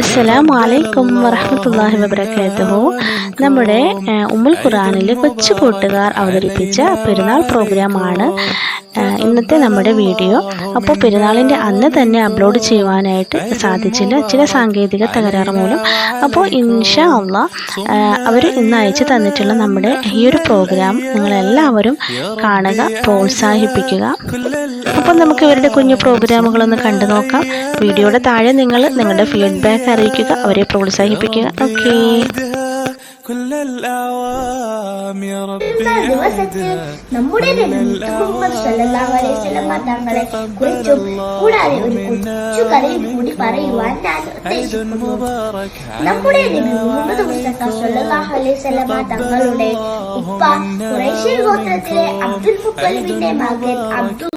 അസ്സലാമു അലൈക്കും വറഹമത്തല്ലാഹി വബറകാതുഹു നമ്മുടെ ഉമ്മുൽ ഖുറാനിലെ കൊച്ചു കൂട്ടുകാർ അവതരിപ്പിച്ച പെരുന്നാൾ പ്രോഗ്രാമാണ് ഇന്നത്തെ നമ്മുടെ വീഡിയോ. അപ്പോൾ പെരുന്നാളിന്റെ അന്ന് തന്നെ അപ്ലോഡ് ചെയ്യുവാനായിട്ട് സാധിച്ചില്ല ചില സാങ്കേതിക തകരാറ് മൂലം. അപ്പോൾ ഇൻഷാ അള്ളാ അവർ ഇന്ന് അയച്ചു തന്നിട്ടുള്ള നമ്മുടെ ഈ ഒരു പ്രോഗ്രാം നിങ്ങളെല്ലാവരും കാണുക പ്രോത്സാഹിപ്പിക്കുക. അപ്പോൾ നമുക്ക് ഇവരുടെ കുഞ്ഞു പ്രോഗ്രാമുകളൊന്ന് കണ്ടു നോക്കാം വീഡിയോയുടെ താഴെ നിങ്ങൾ നിങ്ങളുടെ ഫീഡ്ബാക്ക് എന്നെ അറിയിക്കുക അവരെ പ്രോത്സാഹിപ്പിക്കുക. ഓക്കെ. ഗോത്രത്തിലെ അബ്ദുൽ മുത്തലിബിന്റെ മകൻ അബ്ദുൽ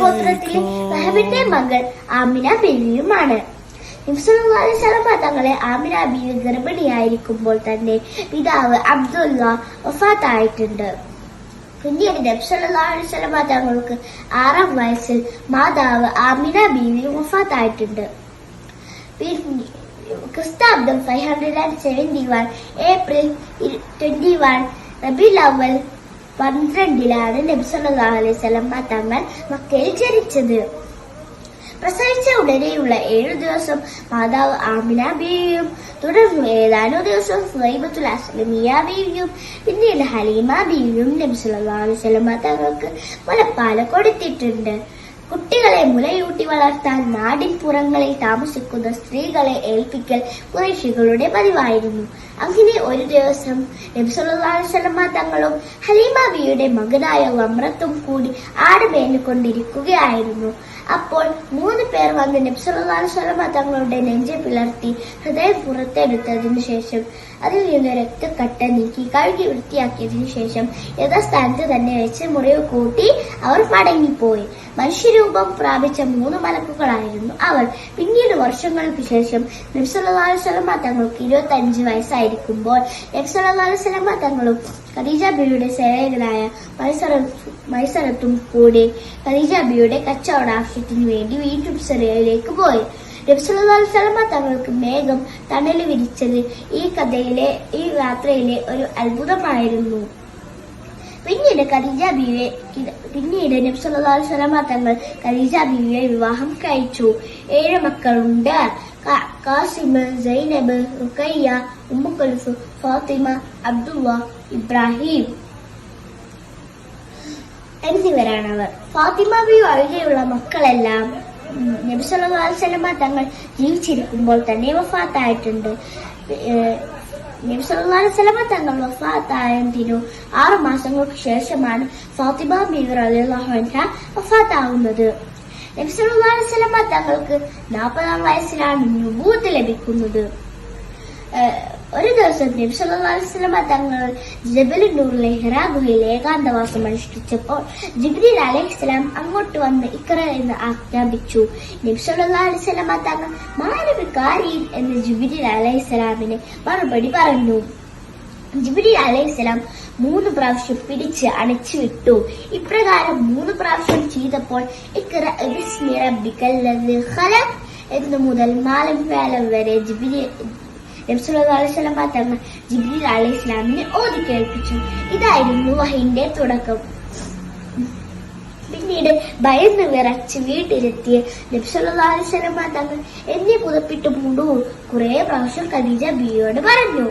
ഗോത്രത്തിലെ വഹബിന്റെ മകൾ ആമിന ബിവിയുമാണ് തങ്ങളെ ആമിന ബീവി ഗർഭിണിയായിരിക്കുമ്പോൾ തന്നെ പിതാവ് അബ്ദുല്ല വഫാത്തായിട്ടുണ്ട്. പിന്നീട് നബ്സല്ലാസ്ലമ തങ്ങൾക്ക് ആറാം വയസ്സിൽ മാതാവ് ആമിന ബീവി വഫാത്തായിട്ടുണ്ട്. ക്രിസ്താബ്ദം five hundred and seventy one April twenty one റബി ലവൽ പന്ത്രണ്ടിലാണ് നബ്സല്ലാ അലൈഹി സ്വലം തങ്ങൾ മക്കയിൽ ജനിച്ചത്. പ്രസവിച്ച ഉടനെയുള്ള ഏഴു ദിവസം മാതാവ് ആമിന ബീവിയും തുടർന്ന് ഏതാനും ദിവസം സുഹൈബത്തുൽ അസ്ലമിയ ബീവിയും പിന്നീട് ഹലീമ ബീവിയും നബി സല്ലല്ലാഹു അലൈഹി വസല്ലം തങ്ങൾക്ക് മുലപ്പാൽ കൊടുത്തിട്ടുണ്ട് കുട്ടികളെ മുലയൂട്ടി വളർത്താൻ നാടിൻ പുറങ്ങളിൽ താമസിക്കുന്ന സ്ത്രീകളെ ഏൽപ്പിക്കൽ കുറേശികളുടെ പതിവായിരുന്നു. അങ്ങനെ ഒരു ദിവസം നബി അലൈഹി വസല്ലം തങ്ങളും ഹലീമ ബിയുടെ മകനായ വമ്രത്തും കൂടി ആട് മേഞ്ഞുകൊണ്ടിരിക്കുകയായിരുന്നു അപ്പോൾ മൂന്ന് പേർ വന്ന് നബ്സല്ലാസ്വലമ തങ്ങളുടെ നെഞ്ചെ പിളർത്തി ഹൃദയം പുറത്തെടുത്തതിനു ശേഷം അതിൽ നിന്ന് രക്തക്കട്ട നീക്കി കഴുകി വൃത്തിയാക്കിയതിനു ശേഷം യഥാസ്ഥാനത്ത് തന്നെ വെച്ച് മുറിവ് കൂട്ടി അവർ മടങ്ങിപ്പോയി. മനുഷ്യരൂപം പ്രാപിച്ച മൂന്ന് മലക്കുകളായിരുന്നു അവർ പിന്നീട് വർഷങ്ങൾക്ക് ശേഷം നബ്സല്ലാസ്വലമ തങ്ങൾക്ക് ഇരുപത്തി അഞ്ച് വയസ്സായിരിക്കുമ്പോൾ നബ്സല്ലാസ്വലമ തങ്ങളും ഖദീജ ബിയുടെ സേവകനായ മൈസറ മൈസറത്തും കൂടി ഖദീജ ബിയുടെ കച്ചവട ആവശ്യത്തിനു വേണ്ടി വീണ്ടും സിറിയയിലേക്ക് പോയി. തങ്ങൾക്ക് മേഘം തണൽ വിരിച്ചത് ഈ കഥയിലെ ഈ യാത്രയിലെ ഒരു അത്ഭുതമായിരുന്നു. പിന്നീട് ഖദീജ ബീവിയെ പിന്നീട് നബ്സല്ലാസ്ലമ തങ്ങൾ ഖദീജ ബീവിയെ വിവാഹം കഴിച്ചു. ഏഴ് മക്കളുണ്ട്. കാസിമ Qasim Zainab Ruqayya Umm Kulthum Fatima Abdullah Ibrahim എന്നിവരാണവർ. Fathima B ഒഴികെയുള്ള മക്കളെല്ലാം ഉം, നബി സല്ലല്ലാഹു അലൈഹി വസല്ലമ തങ്ങൾ ജീവിച്ചിരിക്കുമ്പോൾ തന്നെ വഫാത്തായിട്ടുണ്ട്. ഏഹ്, നബി സല്ലല്ലാഹു അലൈഹി വസല്ലമ തങ്ങൾ വഫാത്തായതിനു ആറു മാസങ്ങൾക്ക് ശേഷമാണ് ഫാത്തിമ ബീവി റളിയല്ലാഹു അൻഹ വഫാത്താവുന്നത്. നബി സല്ലല്ലാഹു അലൈഹി വസല്ലമ തങ്ങൾക്ക് നാൽപ്പതാം വയസ്സിലാണ് ലഭിക്കുന്നത്. ഒരു ദിവസം നബി സല്ലല്ലാഹു അലൈഹി തങ്ങൾ ജബൽ നൂറിലെ ഹിറാ ഏകാന്തവാസം അനുഷ്ഠിച്ചപ്പോൾ ജിബ്രീൽ അലൈഹിസ്സലാം അങ്ങോട്ട് വന്ന് ഇക്ര എന്ന് ആജ്ഞാപിച്ചു. നബി സല്ലല്ലാഹു അലൈഹി വസല്ലമ തങ്ങൾ മാനവി കാരീൻ എന്ന് ജിബ്രീൽ അലൈഹിസ്സലാമിന് മറുപടി പറഞ്ഞു. ജിബ്രീൽ അലൈഹിസ്സലാം മൂന്ന് പ്രാവശ്യം പിടിച്ച് അണച്ചു വിട്ടു. ഇപ്രകാരം മൂന്ന് പ്രാവശ്യം ചെയ്തപ്പോൾ എന്ന് മുതൽ മാലം വേലം വരെ ജിബ്രീൽ നബ്സുല്ലാസ്ലമ തങ്ങൾ ജിബ്രീൽ അലൈഹി ഇസ്ലാമിനെ ഓതി കേൾപ്പിച്ചു ഇതായിരുന്നു വഹിന്റെ തുടക്കം. പിന്നീട് ഭയന്ന് വിറച്ച് വീട്ടിലെത്തിയ നബ്സുല്ലാസ്ലമ തങ്ങൾ എന്നെ പുതപ്പിട്ട് മൂടു കുറെ പ്രാവശ്യം ഖദീജ ബിയോട് പറഞ്ഞു.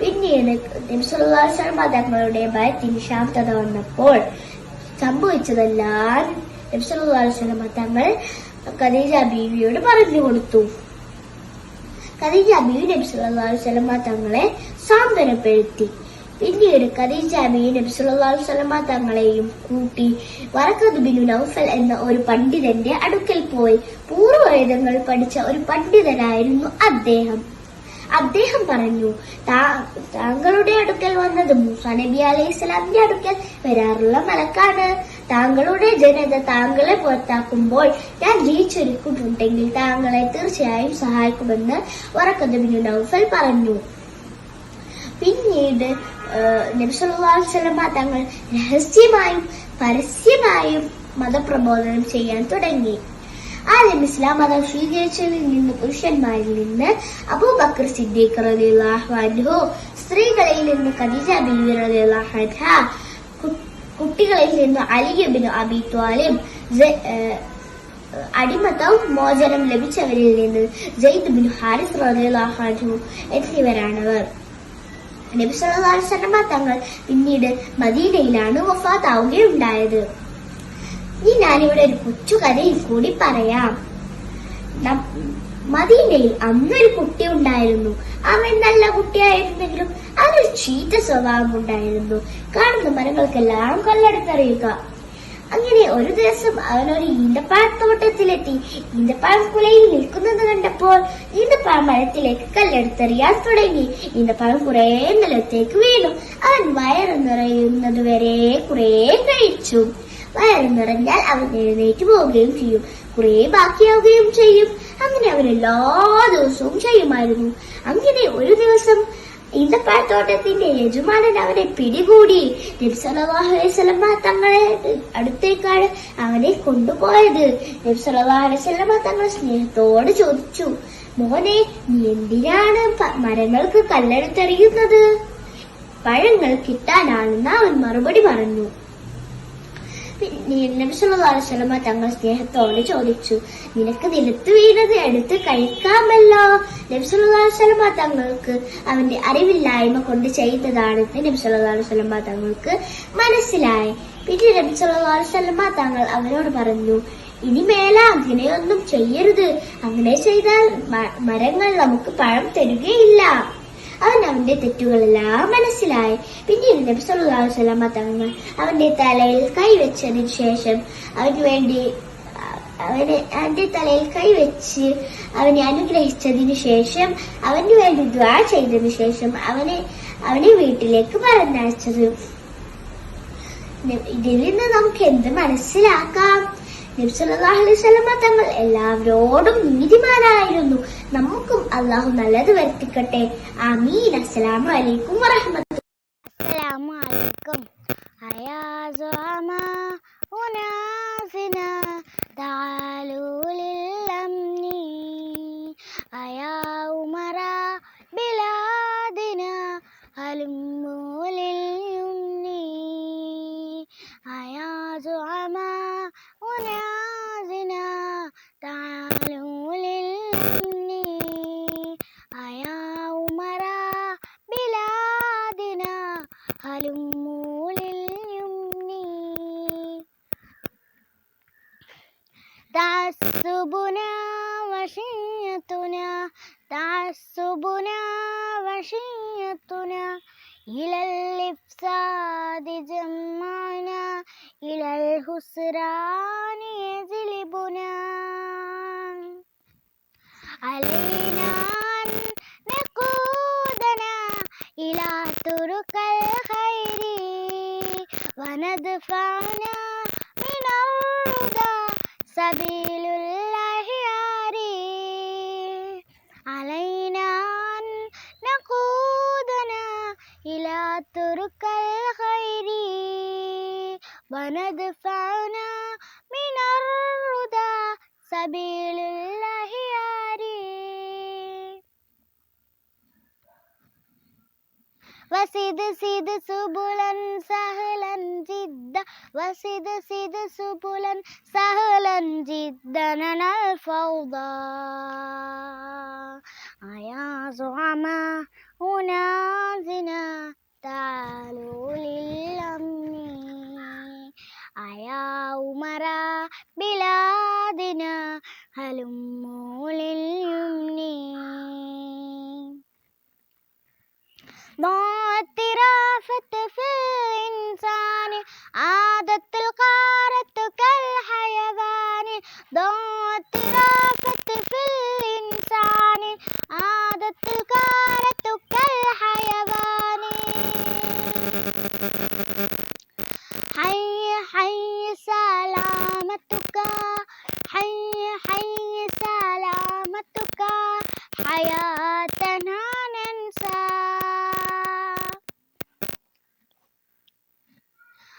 പിന്നീട് നബ്സുല്ലാസ്ലമ തങ്ങളുടെ ഭയത്തിന് ശാന്തത വന്നപ്പോൾ സംഭവിച്ചതെല്ലാം നബ്സുല്ലാസ്ലമ തങ്ങൾ ഖദീജ ബീവിയോട് പറഞ്ഞു കൊടുത്തു. ഖദീജ ബി നബി സല്ലല്ലാഹു വസല്ലമ തങ്ങളെ സാന്ത്വനപ്പെടുത്തി. പിന്നീട് ഖദീജ ബി നബി സല്ലല്ലാഹു വസല്ലമ തങ്ങളെയും കൂട്ടി വറക്കത് ബിനു നൗഫൽ എന്ന ഒരു പണ്ഡിതന്റെ അടുക്കൽ പോയി പൂർവവേദങ്ങൾ പഠിച്ച ഒരു പണ്ഡിതനായിരുന്നു അദ്ദേഹം. അദ്ദേഹം പറഞ്ഞു "താ- താങ്കളുടെ അടുക്കൽ വന്നത് മൂസ നബി അലൈഹി സ്വലാമിന്റെ അടുക്കൽ വരാറുള്ള മലക്കാണ്. താങ്കളുടെ ജനത താങ്കളെ പുറത്താക്കുമ്പോൾ ഞാൻ ജയിച്ചൊരുക്കിട്ടുണ്ടെങ്കിൽ താങ്കളെ തീർച്ചയായും സഹായിക്കുമെന്ന് വറക്കത്ത് നൗഫൽ പറഞ്ഞു. പിന്നീട് നബിസ്വല്ലാസ്ലമ തങ്ങൾ രഹസ്യമായും പരസ്യമായും മതപ്രബോധനം ചെയ്യാൻ തുടങ്ങി. ആദ്യം ഇസ്ലാം മതം സ്വീകരിച്ചതിൽ നിന്ന് പുരുഷന്മാരിൽ നിന്ന് അബൂബക്കർ സിദ്ദീഖ് അൻഹു സ്ത്രീകളിൽ നിന്ന് ഖദീജ ബീവി കു- കുട്ടികളിൽ നിന്ന് അലിയബിനു അബി ത്വാലിബ് സ- ഏഹ് അടിമത്തം മോചനം ലഭിച്ചവരിൽ നിന്ന് ജയ്ദ് ബിൻ ഹാരിസ് അൻഹു എന്നിവരാണവർ നബി സല്ലല്ലാഹു അലൈഹി തങ്ങൾ പിന്നീട് മദീനയിലാണ് വഫാത്താവുകയുണ്ടായത്. ഇനി ഞാനിവിടെ ഒരു കൊച്ചു കഥയിൽ കൂടി പറയാം. മദീനയിൽ അന്നൊരു കുട്ടി ഉണ്ടായിരുന്നു. അവൻ നല്ല കുട്ടിയായിരുന്നെങ്കിലും അവനൊരു ചീത്ത സ്വഭാവം ഉണ്ടായിരുന്നു. കാണുന്ന മരങ്ങൾക്കെല്ലാം കല്ലെടുത്തറിയുക. അങ്ങനെ ഒരു ദിവസം അവനൊരു ഈന്തപ്പഴത്തോട്ടത്തിലെത്തി. ഈന്തപ്പാഴ കുലയിൽ നിൽക്കുന്നത് കണ്ടപ്പോൾ ഈന്തപ്പാഴ മരത്തിലേക്ക് കല്ലെടുത്തെറിയാൻ തുടങ്ങി. ഈന്തപ്പാഴം കുറെ നിലത്തേക്ക് വീണു. അവൻ വയറ് നിറയുന്നത് വരെ കുറെ കഴിച്ചു. വയറ് നിറഞ്ഞാൽ അവൻ എഴുന്നേറ്റ് പോവുകയും ചെയ്യും. കുറെ ബാക്കിയാവുകയും ചെയ്യും. അങ്ങനെ അവൻ എല്ലാ ദിവസവും ചെയ്യുമായിരുന്നു. അങ്ങനെ ഒരു ദിവസം ഈന്തപ്പഴത്തോട്ടത്തിന്റെ യജമാനൻ അവനെ പിടികൂടി. നബി സല്ലല്ലാഹു അലൈഹി വസല്ലമ തങ്ങളെ അടുത്തേക്കാണ് അവനെ കൊണ്ടുപോയത്. നബി സല്ലല്ലാഹു അലൈഹി വസല്ലമ തങ്ങൾ സ്നേഹത്തോട് ചോദിച്ചു മോനെ നീ എന്തിനാണ് മരങ്ങൾക്ക് കല്ലെടുത്തെറിയുന്നത്? പഴങ്ങൾ കിട്ടാനാണെന്ന് അവൻ മറുപടി പറഞ്ഞു. പിന്നെ നബി സല്ലല്ലാഹു അലൈഹി വസല്ലമ തങ്ങൾ സ്നേഹത്തോട് ചോദിച്ചു. നിനക്ക് നിലത്ത് വീണത് എടുത്ത് കഴിക്കാമല്ലോ? നബി സല്ലല്ലാഹു അലൈഹി വസല്ലമ തങ്ങൾക്ക് അവന്റെ അറിവില്ലായ്മ കൊണ്ട് ചെയ്തതാണെന്ന് നബി സല്ലല്ലാഹു അലൈഹി വസല്ലമ തങ്ങൾക്ക് മനസ്സിലായി. പിന്നെ നബി സല്ലല്ലാഹു അലൈഹി വസല്ലമ തങ്ങൾ അവനോട് പറഞ്ഞു ഇനി മേല അങ്ങനെയൊന്നും ചെയ്യരുത്. അങ്ങനെ ചെയ്താൽ മരങ്ങൾ നമുക്ക് പഴം തരുകയില്ല. അവൻ അവന്റെ തെറ്റുകളെല്ലാം മനസ്സിലായി. പിന്നീട് നബി സല്ലല്ലാഹു അലൈഹി തങ്ങൾ അവന്റെ തലയിൽ കൈവച്ചതിന് ശേഷം അവന് വേണ്ടി അവനെ അവന്റെ തലയിൽ കൈവച്ച് അവനെ അനുഗ്രഹിച്ചതിന് ശേഷം അവന് വേണ്ടി ദ്വാ ചെയ്തതിനു ശേഷം അവനെ അവനെ വീട്ടിലേക്ക് പറഞ്ഞയച്ചത് ഇതിൽ നിന്ന് നമുക്ക് എന്ത് മനസ്സിലാക്കാം? നബ്സലാഹുലിസ്ലമ തങ്ങൾ എല്ലാവരോടും നീതിമാനായിരുന്നു നമുക്കും അള്ളാഹു നല്ലത് വരുത്തിക്കട്ടെ. അമീൻ അസ്സലാമു അലൈക്കും تعصبنا وشيتنا إلى الإفساد جمعنا إلى الخسران يجلبنا علينا أن نقودنا إلى طرق الخير وندفعنا من الرضا سبيل الأحيار طرق الخير وندفعنا من الرضا سبيل الأحيار وسد سد سبلا سهلا جدا. وسد سد سبلا سهلا جدا. أنا الفوضى. يا زعماء أنازنا. താനൂലില്ലമ്മേ അയാ ഉമറ ബിലാദിന ഹലും മോളിൽ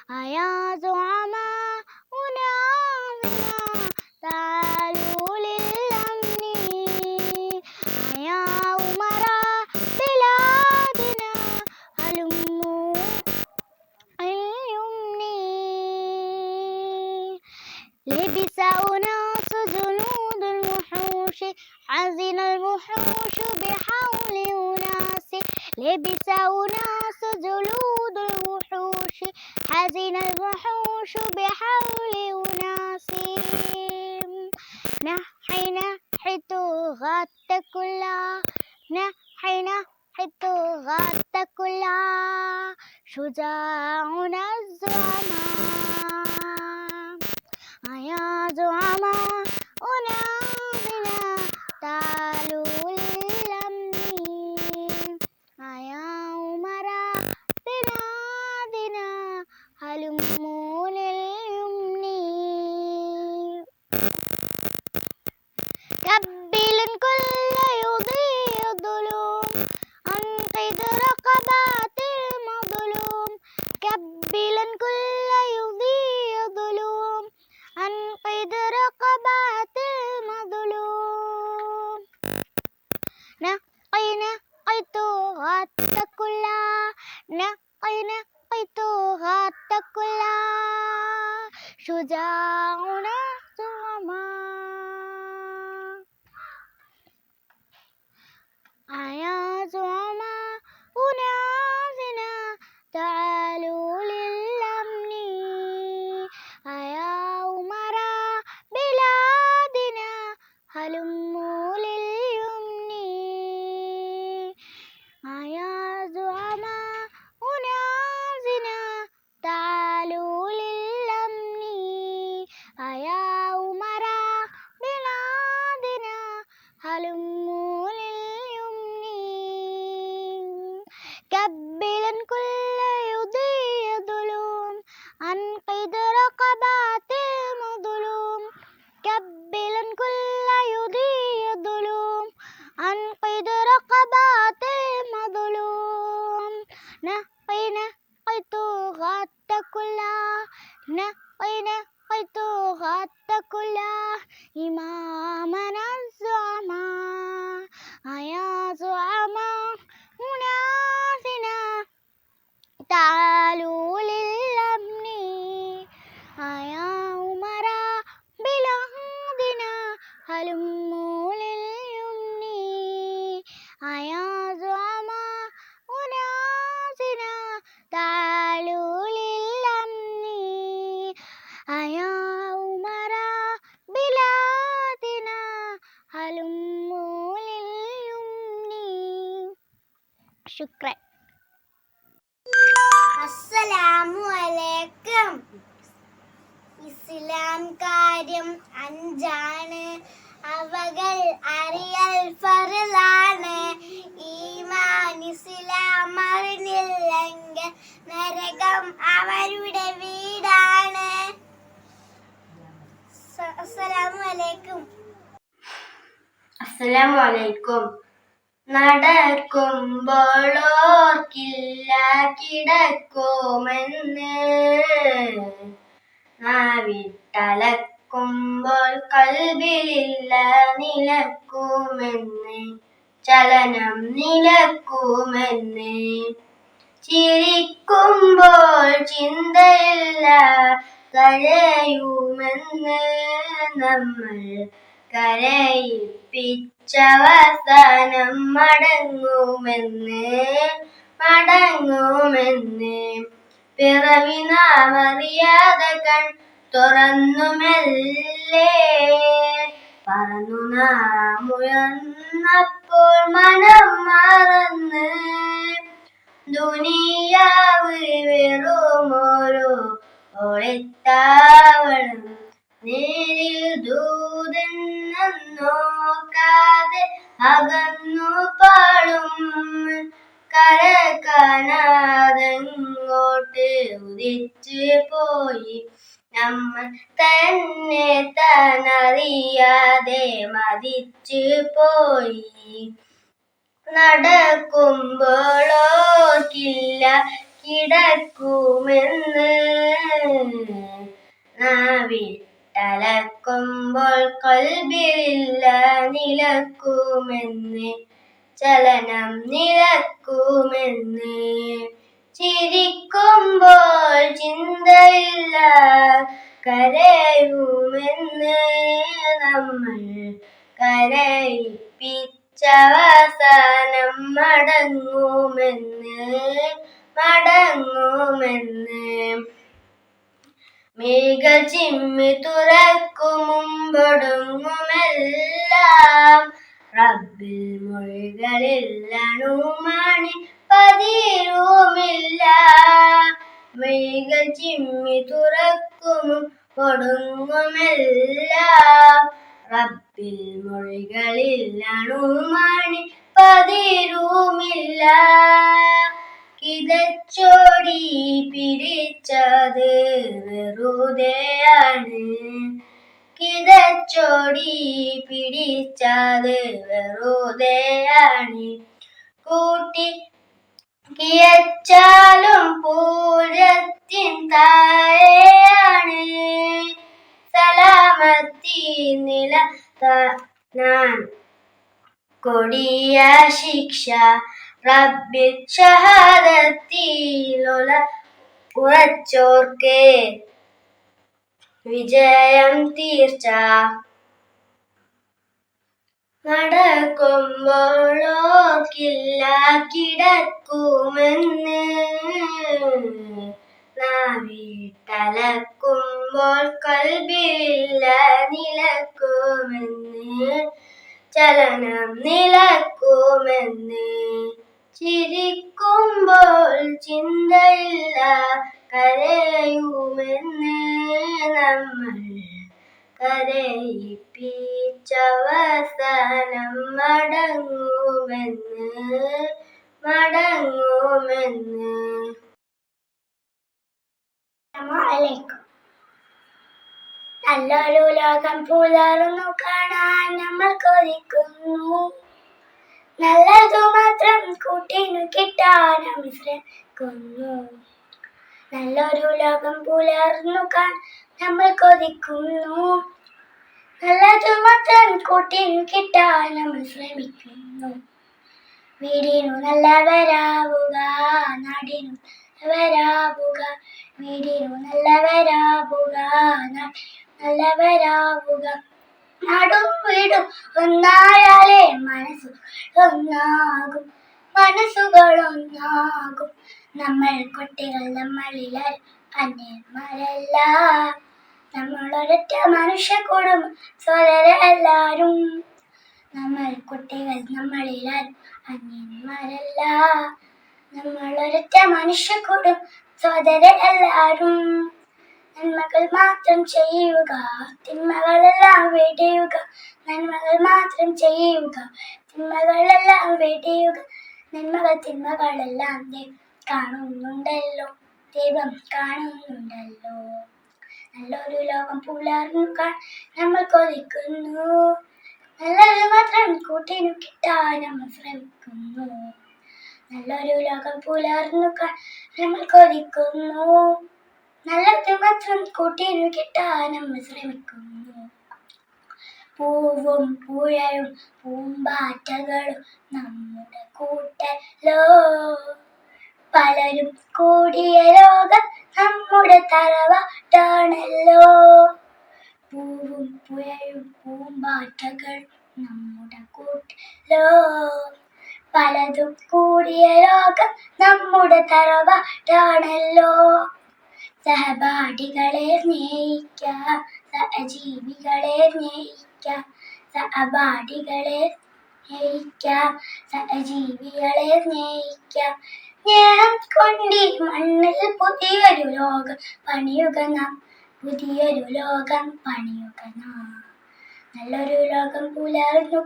哎呀，做阿妈。যা cap ഹലുമ്മ ويتو غطى كلنا وينا ويتو غطى كلنا إمامنا الزعماء يا زعماء منافنا تعالوا لي ശുക്രൻ. അസ്സലാമലൈക്കും ഇസ്ലാം കാര്യം അഞ്ചാണ്. അവകൾ അറിയൽ ഫറിലാണ് ഈമാൻ ഇസ്ലാം അറിഞ്ഞില്ലെങ്കിൽ നരകം അവരുടെ വീടാണ്. അസ്സലാമലൈക്കും അസ്സലാമലൈക്കും ഓർക്കില്ല കിടക്കുമെന്ന്. നാവിട്ടലക്കുമ്പോൾ കൽവിലില്ല നിലക്കുമെന്ന്. ചലനം നിലക്കുമെന്ന്. ചിരിക്കുമ്പോൾ ചിന്തയില്ല കരയുമെന്ന് നമ്മൾ കരയിപ്പിച്ചവസാനം മടങ്ങുമെന്ന് മടങ്ങുമെന്ന്. പിറവി നാമറിയാതെ കൺ തുറന്നുമല്ലേ? പറന്നു നാം ഉയർന്നപ്പോൾ മനം മറന്ന് ദുനിയാവ് വെറുമോരോ ഒളിത്താവളം നേരിൽ ദൂതെന്നും നോക്കാതെ അകന്നു പാടും. കരകനാതെങ്ങോട്ട് ഉദിച്ചു പോയി? നമ്മൾ തന്നെ തനറിയാതെ മതിച്ചു പോയി. നടക്കുമ്പോഴോക്കില്ല കിടക്കുമെന്ന് നിലക്കുമെന്ന് ചലനം നിലക്കുമെന്ന് ചിരിക്കുമ്പോൾ ചിന്തയില്ല കരയുമെന്ന് നമ്മൾ കരയിപ്പിച്ചവസാനം മടങ്ങുമെന്ന് മടങ്ങുമെന്ന് മേഘ ചിമ്മി തുറക്കും മുമ്പൊടുങ്ങുമെല്ലാം അണുമണി പതിരുമില്ല. മികൾ ചിമ്മി തുറക്കും കൊടുങ്ങുമില്ല റബ്ബിൽ മൊഴികളിൽ അണുമണി പതിരുമില്ല. കിതച്ചോടി പിടിച്ചത് വെറുതെയാണ്. കിതച്ചോടി പിടിച്ചത് വെറുതെയാണ് കൂട്ടി കിയച്ചാലും പൂരത്തിൻ താഴെയാണ്. സലാമത്തി നില ഞാൻ കൊടിയ ശിക്ഷ റബ്ബിൽ ഷഹാദത്തിലുള്ള ഉറച്ചോർക്കെ. വിജയം തീർച്ച. നടക്കുമ്പോഴോർക്കില്ല കിടക്കുമെന്ന്. നാവിട്ടലക്കുമ്പോൾ കൽബില്ല നിലക്കുമെന്ന്. ചലനം നിലക്കുമെന്ന്. ചിരിക്കുമ്പോൾ ചിന്തയില്ല കരയുമെന്ന് നമ്മൾ കരയിപ്പിച്ചവസാനം മടങ്ങുമെന്ന് മടങ്ങുമെന്ന്. നല്ലൊരു ലോകം പുലർന്നു കാണാൻ നമ്മൾ കൊതിക്കുന്നു. നല്ലതു മാത്രം കൂട്ടിനു കിട്ടാൻ നമ്മൾ ശ്രമിക്കുന്നു. നല്ലൊരു ലോകം പുലർന്നു കാണാൻ നമ്മൾ കൊതിക്കുന്നു. നല്ലതു മാത്രം കൂട്ടിനു കിട്ടാൻ നമ്മൾ ശ്രമിക്കുന്നു. വീടിനു നല്ലവരാവുക നാടിനു നല്ലവരാവുക വീടിനു നല്ലവരാവുക നല്ലവരാവുക നാടും വീടും ഒന്നായാലേ മനസ്സുകൾ ഒന്നാകും. മനസ്സുകൾ ഒന്നാകും. നമ്മൾ കുട്ടികൾ നമ്മളിൽ അന്യന്മാരല്ല. നമ്മളൊരൊറ്റ മനുഷ്യ കൂടും സോദര എല്ലാരും നമ്മൾ കുട്ടികൾ നമ്മളിൽ അന്യന്മാരല്ല. നമ്മളൊരൊറ്റ മനുഷ്യ കൂടും സോദര എല്ലാരും നന്മകൾ മാത്രം ചെയ്യുക തിന്മകളെല്ലാം വെടിയുക. നന്മകൾ മാത്രം ചെയ്യുക തിന്മകളെല്ലാം വെടിയുക. നന്മകൾ തിന്മകളെല്ലാം കാണുന്നുണ്ടല്ലോ. ദൈവം കാണുന്നുണ്ടല്ലോ. നല്ലൊരു ലോകം പുലർന്നു കാൺ നമ്മൾ കൊതിക്കുന്നു. നല്ലത് മാത്രം കൂട്ടിനു കിട്ടാൻ നമ്മൾ ശ്രമിക്കുന്നു. നല്ലൊരു ലോകം പുലർന്നു കാൺ നമ്മൾ കൊതിക്കുന്നു. നല്ലത് മാത്രം കൂട്ടിനു കിട്ടാൻ നമ്മൾ ശ്രമിക്കുന്നു. പൂവും പുഴയും പൂമ്പാറ്റകളും നമ്മുടെ കൂട്ടല്ലോ. പലരും കൂടിയ ലോകം നമ്മുടെ തറവാട്ടാണല്ലോ. പൂവും പുഴയും പൂമ്പാറ്റകൾ നമ്മുടെ കൂട്ടിലോ. പലതും കൂടിയ ലോകം നമ്മുടെ തറവാട്ടാണല്ലോ. സഹപാഠികളെ സ്നേഹിക്കാം സഹജീവികളെ സ്നേഹിക്കാം സഹപാഠികളെ സ്നേഹിക്കാം സഹജീവികളെ സ്നേഹിക്കാം സ്നേഹം മണ്ണിൽ പുതിയൊരു ലോകം പണിയുക നാം പുതിയൊരു ലോകം പണിയുക നാം നല്ലൊരു ലോകം പുലർന്നു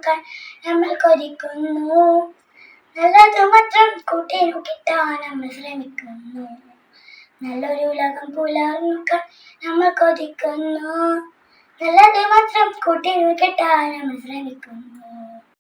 നമ്മൾ കൊതിക്കുന്നു. നല്ലത് മാത്രം കൂട്ടി കിട്ടാൻ നമ്മൾ ശ്രമിക്കുന്നു. നല്ലൊരു ലോകം പുലർന്നു നമ്മൾ കൊതിക്കുന്നു. നല്ലത് മാത്രം കൂട്ടി കിട്ടാൻ നമ്മൾ ശ്രമിക്കുന്നു.